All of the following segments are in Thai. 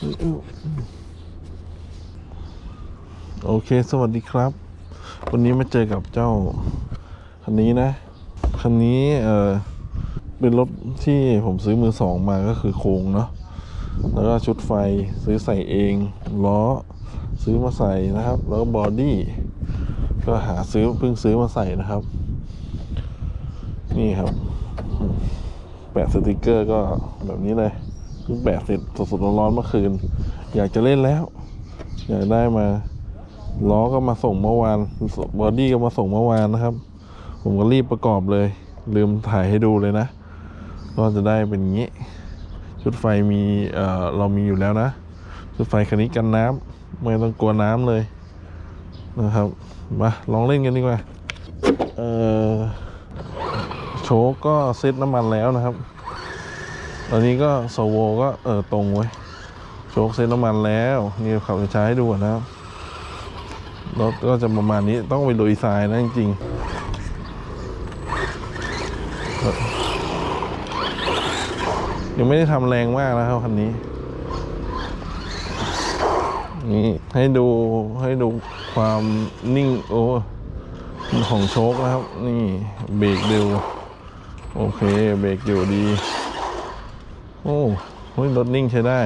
โอเค สวัสดีครับ วันนี้มาเจอกับเจ้า คันนี้นะ คันนี้เออเป็นรถที่ผมซื้อมือสองมาก็คือโครงเนาะ แล้วก็ชุดไฟซื้อใส่เอง ล้อซื้อมาใส่นะครับ แล้วบอดี้ก็หาซื้อเพิ่งซื้อมาใส่นะครับ นี่ครับ แปะสติกเกอร์ก็แบบนี้เลยเพิ่งแปะเสร็จ สดๆร้อนๆเมื่อคืน อยากจะเล่นแล้ว อยากได้มาล้อก็มาส่งเมื่อวานบอดี้ก็มาส่งเมื่อวานนะครับ ผมก็รีบประกอบเลย ลืมถ่ายให้ดูเลยนะ ก็จะได้เป็นงี้ ชุดไฟมีเอ่อเรามีอยู่แล้วนะ ชุดไฟคันนี้กันน้ำไม่ต้องกลัวน้ำเลยนะครับมาลองเล่นกันดีกว่าเอ่อโชคก็เซ็ตน้ำมันแล้วนะครับ ตอนนี้ก็โซโวก็เออตรงไว้โชคเซ็ตน้ำมันแล้วนี่ขับใช้ให้ดูนนะครับรถก็จะประมาณนี้ต้องไปลุยทรายนะจริงๆยังไม่ได้ทำแรงมากนะครับคันนี้ นี่ให้ดูให้ดูความนิ่งโอ้ของโชคนะครับ นี่เบรกเร็วโอเค เบรกอยู่ดี โอ้เฮ้ยรถนิ่งใช้ได้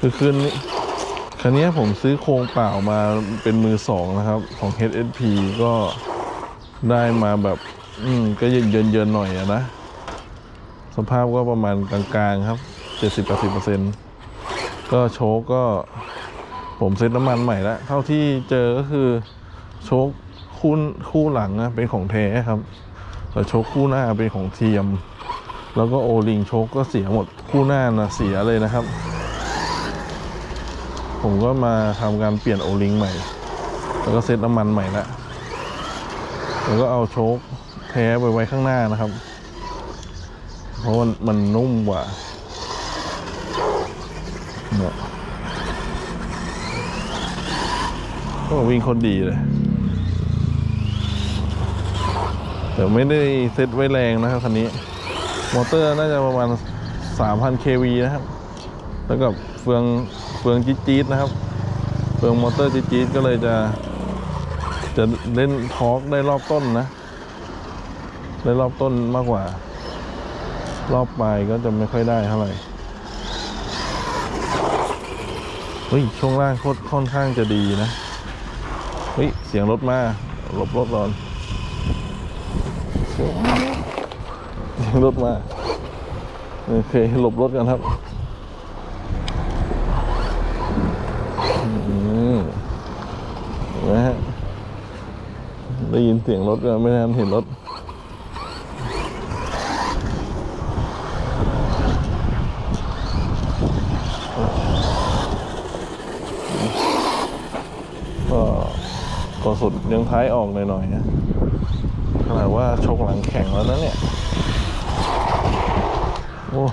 คือคืนนี้คันนี้ผมซื้อโครงเปล่ามาเป็นมือสองนะครับ ของ HSP ก็ได้มาแบบ อืม ก็เยินเยินเยินหน่อยอะนะ สภาพก็ประมาณกลางๆ ครับ70-80%ก็โชคก็ ผมเซ็ตน้ำมันใหม่แล้วเท่าที่เจอก็คือ โชคคู่คู่หลังนะเป็นของแท้ครับแต่โชคคู่หน้าเป็นของเทียม แล้วก็โอลิงโชคก็เสียหมดคู่หน้านะเสียเลยนะครับ ผมก็มาทำการเปลี่ยนโอลิงใหม่ แล้วก็เซ็ตน้ำมันใหม่ละแล้วก็เอาโชคแท้ไปไว้ข้างหน้านะครับ เพราะมันมันนุ่มกว่าเนี่ยก็วิ่งคนดีเลย แต่ไม่ได้เซ็ตไว้แรงนะครับคันนี้ มอเตอร์น่าจะประมาณ 3,000 kV นะครับ แล้วกับเฟืองเฟืองจี๊ดๆนะครับ เฟืองมอเตอร์จี๊ดๆก็เลยจะ จะเล่นทอร์กได้รอบต้นนะได้รอบต้นมากกว่า รอบปลายก็จะไม่ค่อยได้เท่าไหร่เฮ้ยช่วงล่างโคตรค่อนข้างจะดีนะ เฮ้ย เสียงรถมาหลบรถก่อนเสียง รถมาโอเคหลบรถกันครับนไหมฮะได้ยินเสียงรถก็ไม่ทันเห็นรถก็ก็สุดยังท้ายออกหน่อยๆนะขนาดว่าชกหลังแข็งแล้วนะเนี่ย โอ้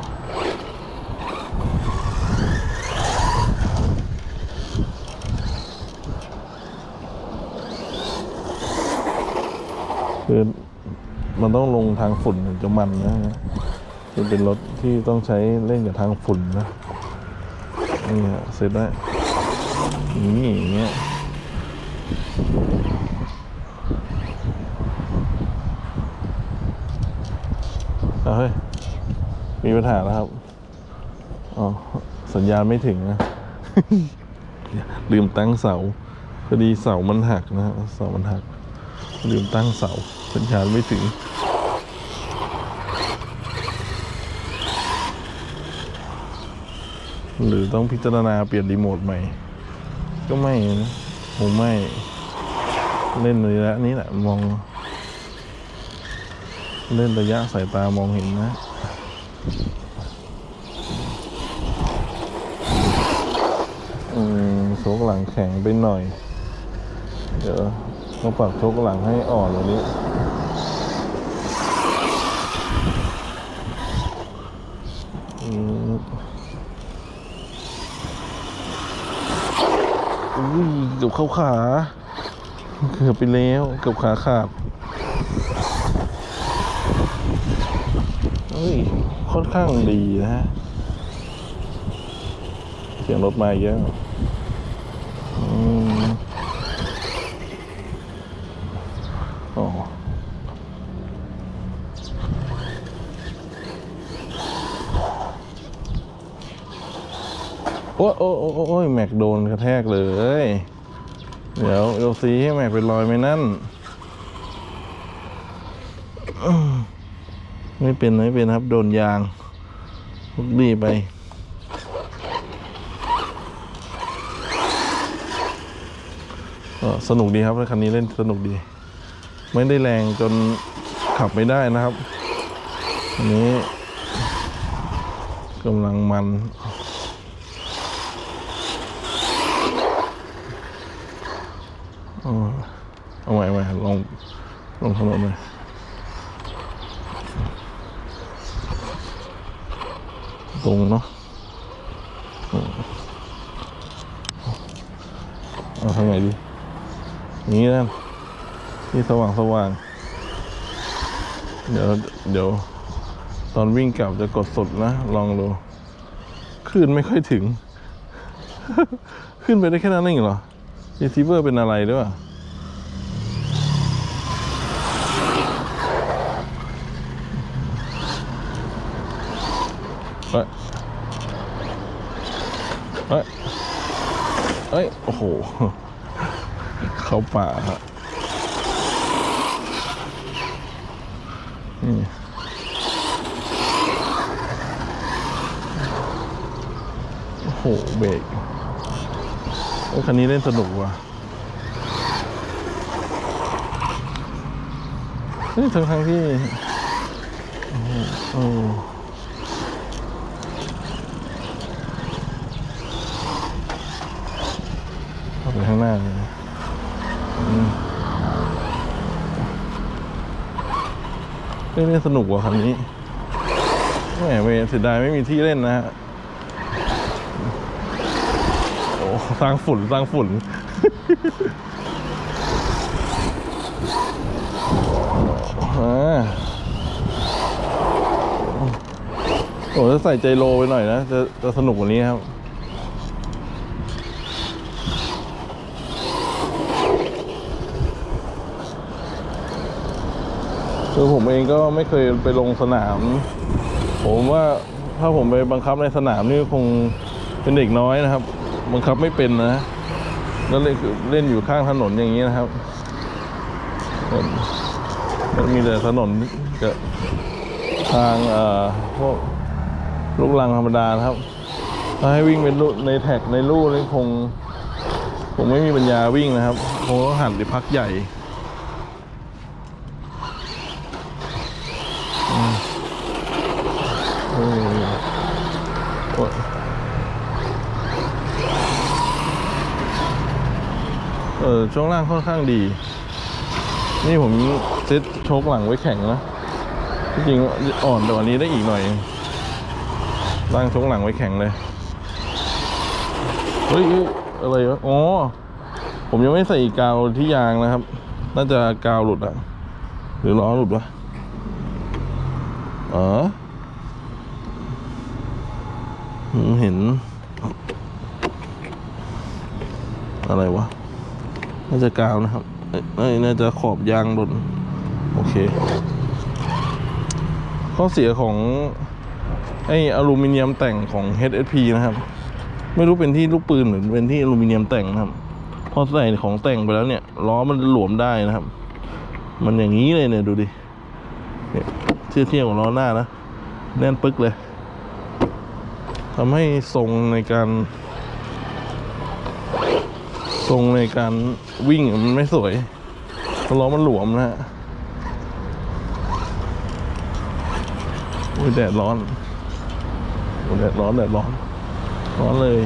คือมันต้องลงทางฝุ่นถึงจะมันนะคือเป็นรถที่ต้องใช้เล่นกับทางฝุ่นนะนี่ฮะเสร็จแล้วนี่อย่างเงี้ยเอาเฮ้ย มีปัญหาแล้วครับ อ๋อ สัญญาณไม่ถึงนะ ลืมตั้งเสา พอดีเสามันหักนะเสามันหัก ลืมตั้งเสา สัญญาณไม่ถึงหรือต้องพิจารณาเปลี่ยนรีโมทใหม่ ก็ไม่นะผมไม่ เล่นระยะนี้แหละมอง เล่นระยะสายตามองเห็นนะ อืมโชกหลังแข็งไปหน่อย เดี๋ยวต้องปรับโชกหลังให้อ่อนกว่านี้อืมอุ้ยเกือบเข้าขาเกือบไปแล้วเกือบขาขาดเฮ้ย ค่อนข้างดีนะฮะ เสียงรถมาอีกแล้วอืมอ๋อโอ้ยโอ้โอ้โอ้แม็กโดนกระแทกเลย เดี๋ยวเอลซีให้แม็กเป็นรอยไหมนั่น ไม่เป็นไม่เป็นครับ โดนยางลุกดีไปสนุกดีครับรถคันนี้เล่นสนุกดี ไม่ได้แรงจนขับไม่ได้นะครับ อันนี้กำลังมันเอาใหม่เอาใหม่ลองลองถนนเลย ตรงเนาะเอาทางไหนดีนี้นะนี่สว่างสว่างเดี๋ยวเดี๋ยว ตอนวิ่งกลับจะกดสดนะ ลองดูขึ้นไม่ค่อยถึง ขึ้นไปได้แค่นั้นเองเหรอรีซีเวอร์เป็นอะไรด้วย เฮ้ยเฮ้ยเฮ้ย โอ้โห เข้าป่าฮะนี่โอ้โห เบรกโอ้คันนี้เล่นสนุกว่ะนี่ทั้งทั้งที่ โอ้โหเออเข้า ไปข้างหน้าเลยเล่นสนุกกว่าคันนี้แหมเวเสียดายไม่มีที่เล่นนะฮะโอ้สร้างฝุ่นสร้างฝุ่นโอ้ถ้าใส่ใจโลไปหน่อยนะ จะจะสนุกกว่านี้ครับ คือผมเองก็ไม่เคยไปลงสนาม ผมว่าถ้าผมไปบังคับในสนามนี่คงเป็นเด็กน้อยนะครับ บังคับไม่เป็นนะ แล้วเล่นเล่นอยู่ข้างถนนอย่างนี้นะครับมันมีแต่ถนนกับทางเอ่อพวกลูกลังธรรมดานะครับ ถ้าให้วิ่งเป็นลูในแท็กในลู่นี่คงคงไม่มีปัญญาวิ่งนะครับ คงต้องหันไปพักใหญ่ เออ โอ๊ยเออช่วงล่างค่อนข้างดี นี่ผมเซ็ตโชคหลังไว้แข็งนะจริงอ่อนแต่วันนี้ได้อีกหน่อยล่างชคหลังไว้แข็งเลยเฮ้ยเฮ้ยอะไรวะอ๋อ ผมยังไม่ใส่กาวที่ยางนะครับ น่าจะกาวหลุดอะหรือล้อหลุดวะอ๋อ ผมเห็น อะไรวะ น่าจะกาวนะครับเอ้ยน่าจะขอบยางหล่นโอเค ข้อเสียของไอ้อลูมิเนียมแต่งของ HSP นะครับ ไม่รู้เป็นที่ลูกปืนหรือเป็นที่อลูมิเนียมแต่งนะครับ พอใส่ของแต่งไปแล้วเนี่ยล้อมันหลวมได้นะครับ มันอย่างนี้เลยเนี่ยดูดิเนี่ยเทียบเทียบกับล้อหน้านะ แน่นปึ๊กเลยทำให้ทรงในการ ทรงในการวิ่งมันไม่สวยล้อมันหลวมนะฮะโอ้ยแดดร้อนโอ้แดดร้อนแดดร้อน ร้อนเลย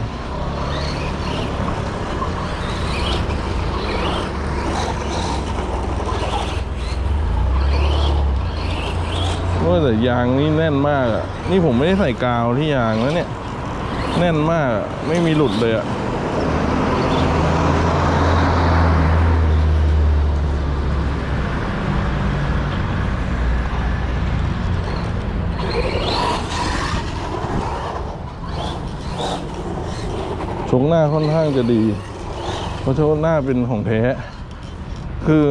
ว่าแต่ยางนี่แน่นมากอะ นี่ผมไม่ได้ใส่กาวที่ยางแล้วเนี่ย แน่นมาก ไม่มีหลุดเลยอะ หน้าค่อนข้างจะดีเพราะชกหน้าเป็นของแท้คือ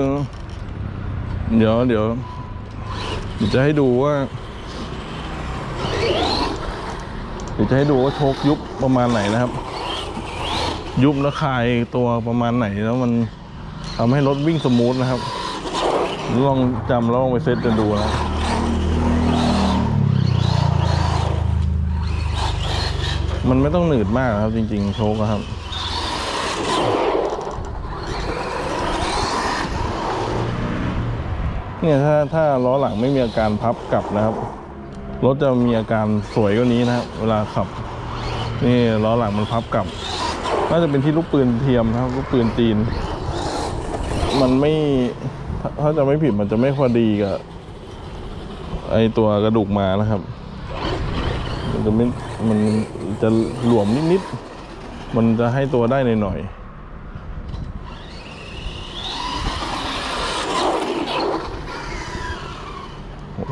เดี๋ยวเดี๋ยวจะให้ดูว่าเดี๋ยวจะให้ดูว่าโชคยุบประมาณไหนนะครับ ยุบแล้วคลายตัวประมาณไหนแล้วมันทำให้รถวิ่งสมูทนะครับ ลองจำแล้วลองไปเซตกันดูนะ มันไม่ต้องหนืดมากครับจริง ๆ โชคครับ เนี่ยถ้าถ้าล้อหลังไม่มีอาการพับกลับนะครับ รถจะมีอาการสวยกว่านี้นะครับเวลาขับ นี่ล้อหลังมันพับกลับ น่าจะเป็นที่ลูกปืนเทียมนะครับลูกปืนจีน มันไม่ถ้าถ้าจะไม่ผิดมันจะไม่พอดีกับไอตัวกระดูกมานะครับ มันจะไม่มัน จะหลวมนิดๆ มันจะให้ตัวได้หน่อยๆ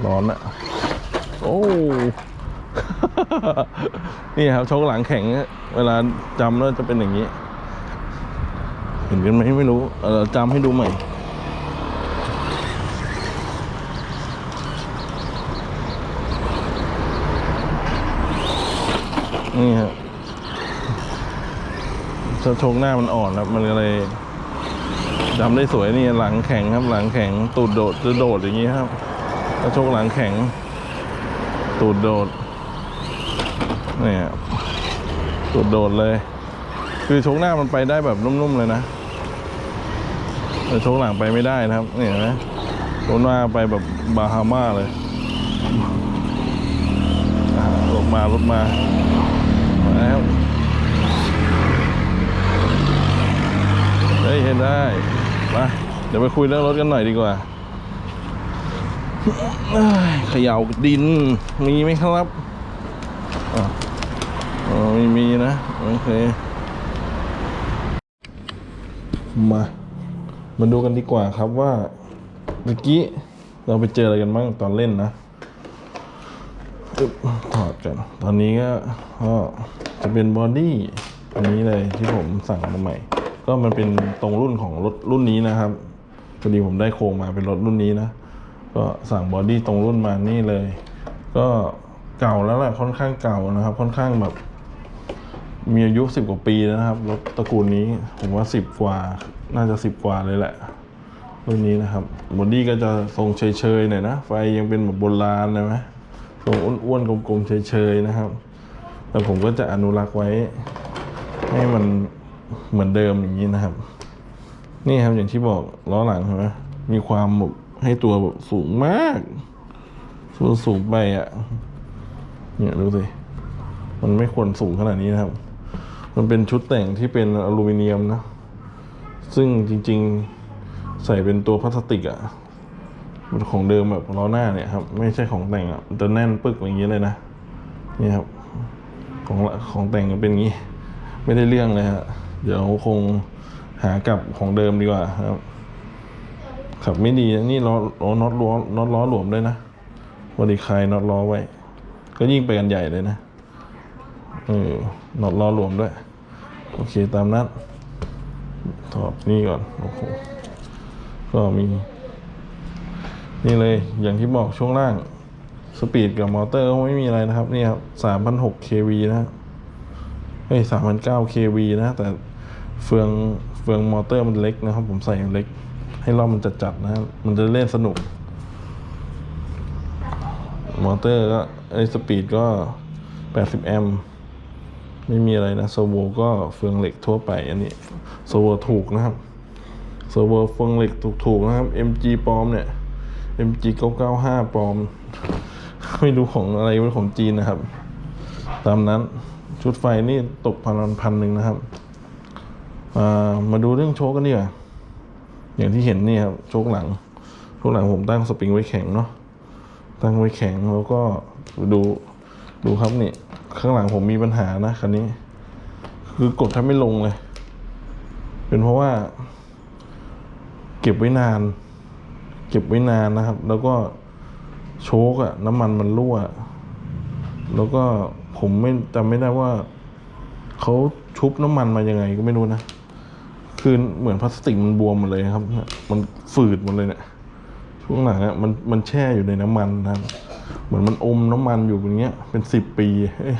ร้อนอะโอ้ นี่ครับชคหลังแข็ง เวลาจำแล้วจะเป็นอย่างนี้ เห็นกันไหมไม่รู้ เออจำให้ดูใหม่ นี่ครับถ้าโชกหน้ามันอ่อนครับ มันก็เลยจำได้สวยนี่หลังแข็งครับ หลังแข็ง ตูดโดดจะโดดอย่างนี้ครับถ้าโชกหลังแข็ง ตูดโดดนี่ครับตูดโดดเลย คือโชกหน้ามันไปได้แบบนุ่มๆเลยนะแต่โชกหลังไปไม่ได้นะครับนี่เห็นไหมโชกหน้าไปแบบบาฮาม่าเลยอ่ารถมารถมามา แล้วได้เห็นได้ มา เดี๋ยวไปคุยเรื่องรถกันหน่อยดีกว่าเขย่าดิน มีไหมครับอ๋อม่มีนะ โอเค มา มาดูกันดีกว่าครับว่า เมื่อกี้เราไปเจออะไรกันบ้างตอนเล่นนะ ถอดกันตอนนี้ก็ก็จะเป็นบอดี้อันนี้เลยที่ผมสั่งมาใหม่ ก็มันเป็นตรงรุ่นของรถรุ่นนี้นะครับพอดีผมได้โครงมาเป็นรถรุ่นนี้นะ ก็สั่งบอดี้ตรงรุ่นมานี่เลย ก็เก่าแล้วแหละค่อนข้างเก่านะครับ ค่อนข้างแบบ มีอายุสิบกว่าปีแล้วนะครับรถตระกูลนี้ผมว่าสิบกว่าน่าจะสิบกว่าเลยแหละรุ่นนี้นะครับบอดี้ก็จะทรงเฉยๆหน่อยนะไฟยังเป็นแบบโบราณเลยไหม ทรงอ้วนๆกลมๆเฉยๆนะครับ แต่ผมก็จะอนุรักษ์ไว้ ให้มันเหมือนเดิมอย่างนี้นะครับ นี่ครับอย่างที่บอกล้อหลังใช่ไหมมีความแบบให้ตัวแบบสูงมากสูงสูงไปอะเนี่ยดูสิมันไม่ควรสูงขนาดนี้นะครับ มันเป็นชุดแต่งที่เป็นอลูมิเนียมนะ ซึ่งจริงๆ ใส่เป็นตัวพลาสติกอะ่ะ ของเดิมแบบล้อหน้าเนี่ยครับไม่ใช่ของแต่งอะจะแน่นปึกอย่างนี้เลยนะนี่ครับของของแต่งก็เป็นงี้ ไม่ได้เรื่องเลยฮะเดี๋ยวคงหากลับของเดิมดีกว่าครับขับไม่ดีนะนี่ล้อล้อน็อตล้อน็อตล้อหลวมด้วยนะวันดีคลายน็อตล้อไว้ ก็ยิ่งไปกันใหญ่เลยนะเออน็อตล้อหลวมด้วย โอเคตามนั้นถอดนี่ก่อนโอ้โหก็มี นี่เลยอย่างที่บอกช่วงล่าง สปีดกับมอเตอร์ก็ไม่มีอะไรนะครับ นี่ครับสามพันหก kV นะเฮ้ยสามพันเก้า kV นะ แต่เฟืองเฟืองมอเตอร์มันเล็กนะครับ ผมใส่เล็ก ให้รอบมันจัดจัดๆนะมันจะเล่นสนุก มอเตอร์ก็ไอ้สปีดก็80แอมไม่มีอะไรนะโซโวก็เฟืองเหล็กทั่วไปอันนี้โซโวถูกนะครับโซโวเฟืองเหล็กถูกๆนะครับ MG ปลอมเนี่ย MG 995ปลอม ไม่รู้ของอะไรเป็นของจีนนะครับ ตามนั้นชุดไฟนี่ตกพันพันหนึ่งนะครับามาดูเรื่องโชคกันดีกว่าอย่างที่เห็นนี่ครับโชคหลังโชคหลังผมตั้งสปริงไว้แข็งเนาะตั้งไว้แข็งแล้วก็ดูดูครับนี่ ข้างหลังผมมีปัญหานะคันนี้ คือกดแทบไม่ลงเลย เป็นเพราะว่า เก็บไว้นาน ก็บไว้นานนะครับ แล้วก็โชกอะน้ำมันมันรั่ว แล้วก็ผมไม่จำไม่ได้ว่าเขาชุบน้ำมันมายังไงก็ไม่รู้นะ คือเหมือนพลาสติกมันบวมหมดเลยครับ มันฝืดหมดเลยเนี่ยช่วงหลังอะมันมันแช่อยู่ในน้ำมันนะครับ เหมือนมันอมน้ำมันอยู่อย่างเงี้ย เป็นสิบปี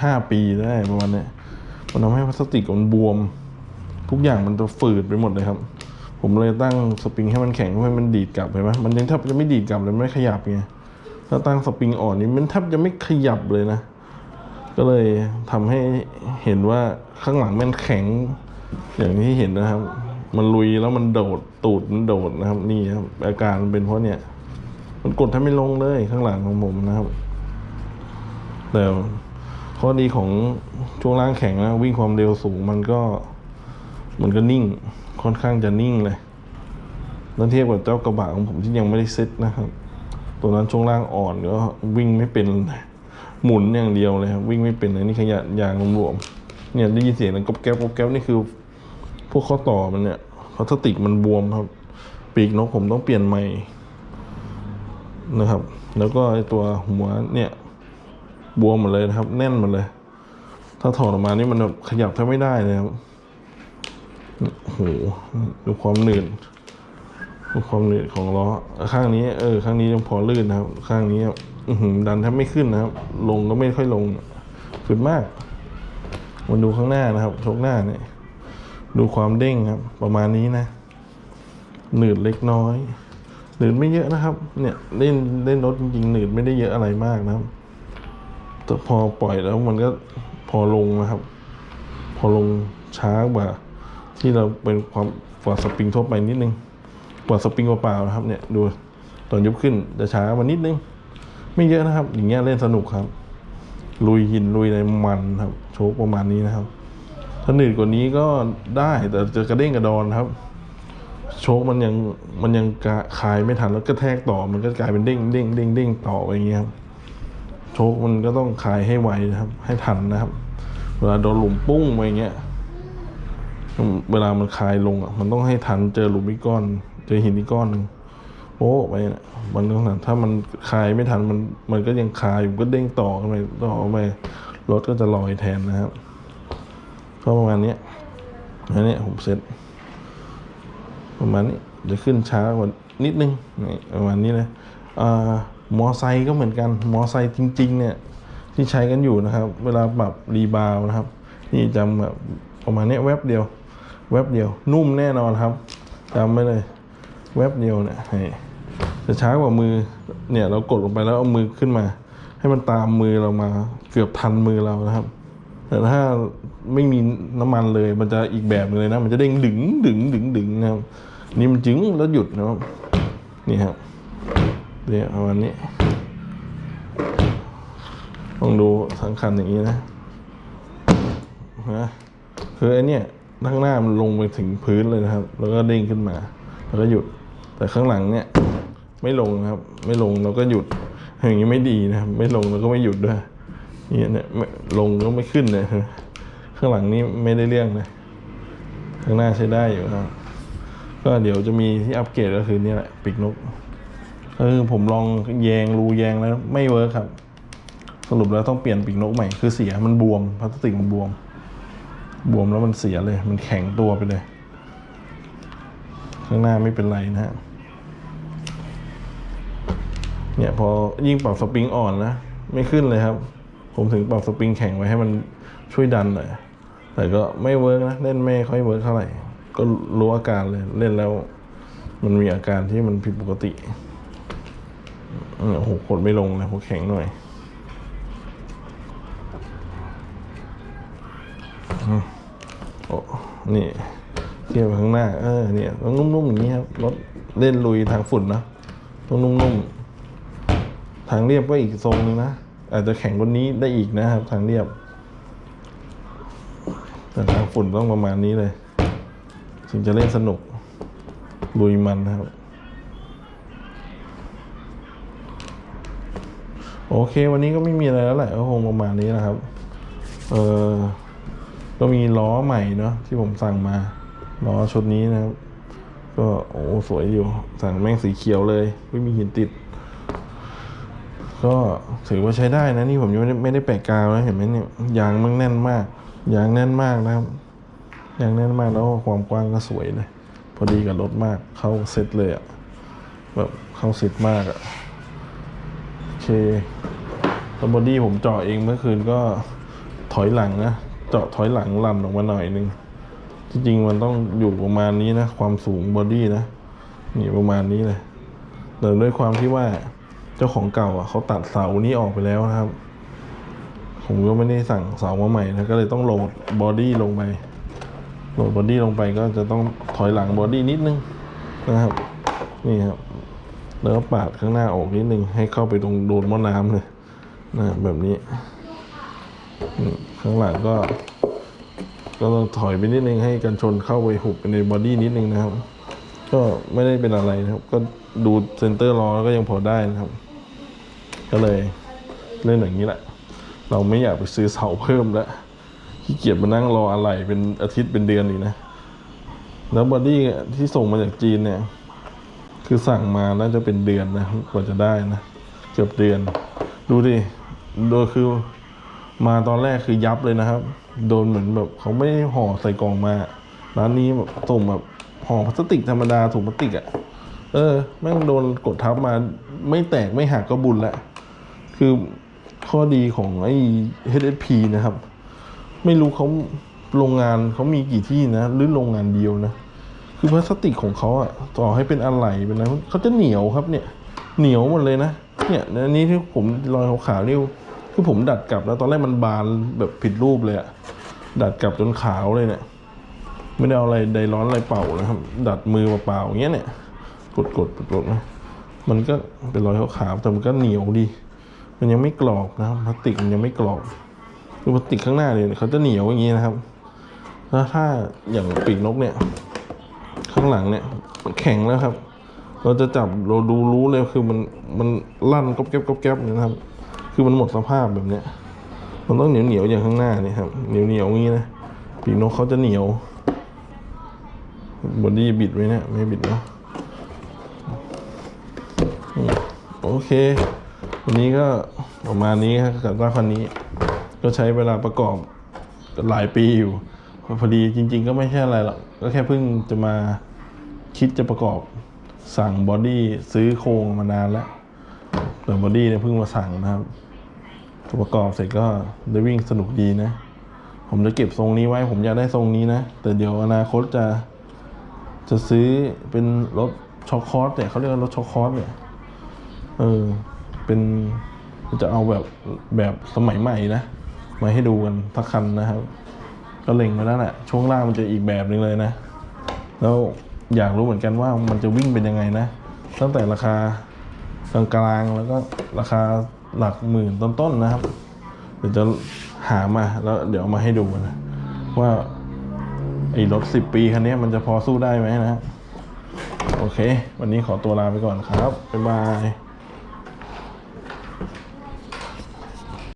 ห้าปีได้ประมาณเนี้ยมันทำให้พลาสติกมันบวม ทุกอย่างมันจะฝืดไปหมดเลยครับ ผมเลยตั้งสปริงให้มันแข็งให้มันดีดกลับเห็นไหมมันยังแทบจะไม่ดีดกลับเลยไม่ขยับไงถ้าตั้งสปริงอ่อนนี่มันแทบจะไม่ขยับเลยนะ ก็เลยทำให้เห็นว่าข้างหลังมันแข็ง อย่างที่เห็นนะครับ มันลุยแล้วมันโดดตูดมันโดดนะครับ นี่ครับอาการมันเป็นเพราะเนี่ย มันกดแทบไม่ลงเลยข้างหลังของผมนะครับแต่ข้อดีของช่วงล่างแข็งนะวิ่งความเร็วสูงมันก็มันก็นิ่ง ค่อนข้างจะนิ่งเลยแล้วเทียบกับเจ้ากระบะของผมที่ยังไม่ได้เซ็ตนะครับ ตัวนั้นช่วงล่างอ่อนก็วิ่งไม่เป็นเลยหมุนอย่างเดียวเลยครับวิ่งไม่เป็นเลยนี่ขยะยางรวมๆเนี่ยได้ยินเสียงแล้วก๊อบแก๊บกบแก๊บนี่คือ พวกข้อต่อมันเนี่ยพลาสติกมันบวมครับ ปีกนกผมต้องเปลี่ยนใหม่นะครับ แล้วก็ไอตัวหัวเนี่ยบวมหมดเลยนะครับ แน่นหมดเลย ถ้าถอดออกมานี่มันขยับแทบไม่ได้เลยครับ โอ้โหดูความหนืดดูความหนืดของล้อข้างนี้ เออ ข้างนี้ยังพอลื่นนะครับ ข้างนี้อืดันแทบไม่ขึ้นนะครับ ลงก็ไม่ค่อยลงฝืดมากมาดูข้างหน้านะครับชกหน้าเนี่ยดูความเด้งครับ ประมาณนี้นะหนืดเล็กน้อย หนืดไม่เยอะนะครับ เนี่ยเล่นเล่นรถจริงๆหนืดไม่ได้เยอะอะไรมากนะครับแต่พอปล่อยแล้วมันก็พอลงนะครับ พอลงช้ากว่า ที่เราเป็นความกว่าสปริงทั่วไปนิดนึงกว่าสปริงเปล่าๆนะครับเนี่ยดูตอนยกขึ้นจะช้ามานิดนึง ไม่เยอะนะครับ อย่างเงี้ยเล่นสนุกครับ ลุยหินลุยอะไรมันครับ โชคประมาณนี้นะครับ ถ้าหนืดกว่านี้ก็ได้แต่จะกระเด้งกระดอนครับ โชคมันยังมันยังคายไม่ทันแล้วก็แทกต่อมันก็กลายเป็นเด้งเด้งเด้งเด้งต่อไปอย่างเงี้ยครับโชคมันก็ต้องคายให้ไวนะครับ ให้ทันนะครับ เวลาโดนหลุมปุ้งไปอย่างเงี้ย เวลามันคายลงอะมันต้องให้ทันเจอหลุมอีกก้อน เจอหินอีกก้อนหนึ่งโอ้ไปเนี่ยมันต้องทันถ้ามันคายไม่ทันมันมันก็ยังคายอยู่ก็เด้งต่อกันไปต่อไปรถก็จะลอยแทนนะครับก็ประมาณนี้อันเนี้ยผมเซ็ตประมาณนี้จะขึ้นช้ากว่านิดนึงนี่ประมาณนี้เลยอ่ามอไซค์ก็เหมือนกันมอไซค์จริง ๆ เนี่ย ที่ใช้กันอยู่นะครับ เวลาปรับรีบาวด์นะครับ นี่จำแบบประมาณนี้แวบเดียว แวบเดียว นุ่มแน่นอนครับจำไว้เลยแวบเดียวเนี่ยจะช้ากว่ามือเนี่ยเรากดลงไปแล้วเอามือขึ้นมา ให้มันตามมือเรามาเกือบทันมือเรานะครับ แต่ถ้าไม่มีน้ำมันเลย มันจะอีกแบบเลยนะ มันจะเด้งดึงดึงดึงดึงนะครับ นี่มันจึงแล้วหยุดนะครับนี่ครับเนี่ยประมาณนี้ลองดูทั้งคันอย่างนี้นะนะคือไอเนี่ย ข้างหน้ามันลงไปถึงพื้นเลยนะครับ แล้วก็เด้งขึ้นมา แล้วก็หยุด แต่ข้างหลังเนี่ยไม่ลงครับ ไม่ลงเราก็หยุด อย่างนี้ไม่ดีนะครับ ไม่ลงแล้วก็ไม่หยุดด้วยนี่เนี่ยลงก็ไม่ขึ้นเลยข้างหลังนี่ไม่ได้เรื่องเลยข้างหน้าใช้ได้อยู่ครับ ก็เดี๋ยวจะมีที่อัปเกรดก็คือเนี่ยแหละปีกนกเออผมลองแยงรูแยงแล้วไม่เวิร์คครับ สรุปแล้วต้องเปลี่ยนปีกนกใหม่คือเสียมันบวมพลาสติกมันบวม บวมแล้วมันเสียเลย มันแข็งตัวไปเลย ข้างหน้าไม่เป็นไรนะฮะเนี่ยพอยิ่งปรับสปริงอ่อนนะ ไม่ขึ้นเลยครับ ผมถึงปรับสปริงแข็งไว้ให้มันช่วยดันหน่อยแต่ก็ไม่เวิร์กนะเล่นไม่ค่อยเวิร์กเท่าไหร่ ก็รู้อาการเลยเล่นแล้ว มันมีอาการที่มันผิดปกติเนี่ยโอ้โหกดไม่ลงเลยผมแข็งหน่อยอ นี่เทียบข้างหน้า เออเนี่ยต้องนุ่มๆอย่างนี้ครับรถเล่นลุยทางฝุ่นนะต้องนุ่มๆทางเรียบก็อีกทรงหนึงนะอาจจะแข็งกว่านี้ได้อีกนะครับ ทางเรียบแต่ทางฝุ่นต้องประมาณนี้เลยถึงจะเล่นสนุกลุยมันนะครับโอเค วันนี้ก็ไม่มีอะไรแล้วแหละก็คงประมาณนี้นะครับ เออ ก็มีล้อใหม่เนาะที่ผมสั่งมา ล้อชุดนี้นะครับ ก็โอ้สวยอยู่ สั่งแม่งสีเขียวเลยไม่มีหินติด ก็ถือว่าใช้ได้นะนี่ผมยังไม่ได้ไม่ได้แปะกาวนะเห็นไหมเนี่ยยางมันแน่นมากยางแน่นมากนะครับยางแน่นมากแล้วความกว้างก็สวยเลยพอดีกับรถมากเข้าเซ็ตเลยอะแบบเข้าเซ็ตมากอะโอเคแล้วบอดี้ผมเจาะเองเมื่อคืนก็ถอยหลังนะ เจาะถอยหลังลันออกมาหน่อยนึงจริงๆมันต้องอยู่ประมาณนี้นะ ความสูงบอดี้นะนี่ประมาณนี้เลยแต่ด้วยความที่ว่าเจ้าของเก่าอะเขาตัดเสานี้ออกไปแล้วนะครับ ผมก็ไม่ได้สั่งเสามาใหม่นะก็เลยต้องโหลดบอดี้ลงไปโหลดบอดี้ลงไปก็จะต้องถอยหลังบอดี้นิดนึงนะครับ นี่ครับแล้วก็ปาดข้างหน้าออกนิดนึงให้เข้าไปตรงโดนหม้อน้ำเลยนะแบบนี้อืม ข้างหลังก็ ก็ต้องถอยไปนิดนึงให้กันชนเข้าไปหุบไปในบอดี้นิดนึงนะครับ ก็ไม่ได้เป็นอะไรนะครับ ก็ดูเซนเตอร์รอแล้วก็ยังพอได้นะครับ ก็เลยเล่นอย่างนี้แหละ เราไม่อยากไปซื้อเสาเพิ่มแล้วขี้เกียจมานั่งรออะไรเป็นอาทิตย์เป็นเดือนอีกนะ แล้วบอดี้ที่ส่งมาจากจีนเนี่ย คือสั่งมาน่าจะเป็นเดือนนะกว่าจะได้นะ เกือบเดือน ดูดิ โดยคือ มาตอนแรกคือยับเลยนะครับ โดนเหมือนแบบเขาไม่ได้ห่อใส่กล่องมา ร้านนี้แบบส่งแบบห่อพลาสติกธรรมดาถุงพลาสติกอะ่ะ เออแม่งโดนกดทับมา ไม่แตกไม่หักก็บุญละ คือข้อดีของไอ้ HSP นะครับ ไม่รู้เขาโรงงานเขามีกี่ที่นะ หรือโรงงานเดียวนะ คือพลาสติกของเขาอะต่อให้เป็นอะไหล่เป็นอะไรเขาจะเหนียวครับเนี่ย เหนียวหมดเลยนะ เนี่ยอันนี้ที่ผมรอยขาวๆนี่ คือผมดัดกลับแล้วตอนแรกมันบานแบบผิดรูปเลยอะดัดกลับจนขาวเลยเนี่ย ไม่ได้เอาอะไรไดร้อนอะไรเป่านะครับ ดัดมือเปล่าๆอย่างเงี้ยเนี่ย กดกดกดกดนะมันก็เป็นรอยขาวแต่มันก็เหนียวดี มันยังไม่กรอบนะครับพลาสติกมันยังไม่กรอบคือพลาสติกข้างหน้าเนี่ยเขาจะเหนียวอย่างงี้นะครับแล้วถ้าอย่างปีกนกเนี่ย ข้างหลังเนี่ยมันแข็งแล้วครับ เราจะจับเราดูรู้เลยคือมันมันลั่นก๊อบแก๊บก๊อบแก๊บเนี่ยนะครับ คือมันหมดสภาพแบบเนี้ย มันต้องเหนียวเหนียวๆอย่างข้างหน้านี่ครับ เหนียวเหนียวๆงี้นะ ปีกนกเขาจะเหนียว บอดี้บิดไว้เนี่ย ไม่บิดเนาะโอเค วันนี้ก็ประมาณนี้ครับกับว่าคันนี้ ก็ใช้เวลาประกอบหลายปีอยู่ พอดีจริง ๆ ก็ไม่ใช่อะไรหรอก ก็แค่เพิ่งจะมาคิดจะประกอบสั่งบอดี้ซื้อโครงมานานแล้วแต่บอดี้เนี่ยเพิ่งมาสั่งนะครับ ประกอบเสร็จก็ได้วิ่งสนุกดีนะ ผมจะเก็บทรงนี้ไว้ ผมอยากได้ทรงนี้นะ แต่เดี๋ยวอนาคตจะ จะซื้อเป็นรถช็อคคอร์สเนี่ยเขาเรียกว่ารถช็อคคอร์สเนี่ย เออ เป็นจะเอาแบบแบบสมัยใหม่นะ มาให้ดูกันทักคันนะครับ ก็เล็งไว้แล้วแหละช่วงล่างมันจะอีกแบบหนึ่งเลยนะ แล้วอยากรู้เหมือนกันว่ามันจะวิ่งเป็นยังไงนะ ตั้งแต่ราคากลางๆแล้วก็ราคา หลักหมื่นต้นๆนะครับ เดี๋ยวจะหามาแล้วเดี๋ยวเอามาให้ดูนะ ว่าไอ้รถสิบปีคันนี้มันจะพอสู้ได้ไหมนะ โอเค วันนี้ขอตัวลาไปก่อนครับ บ๊ายบาย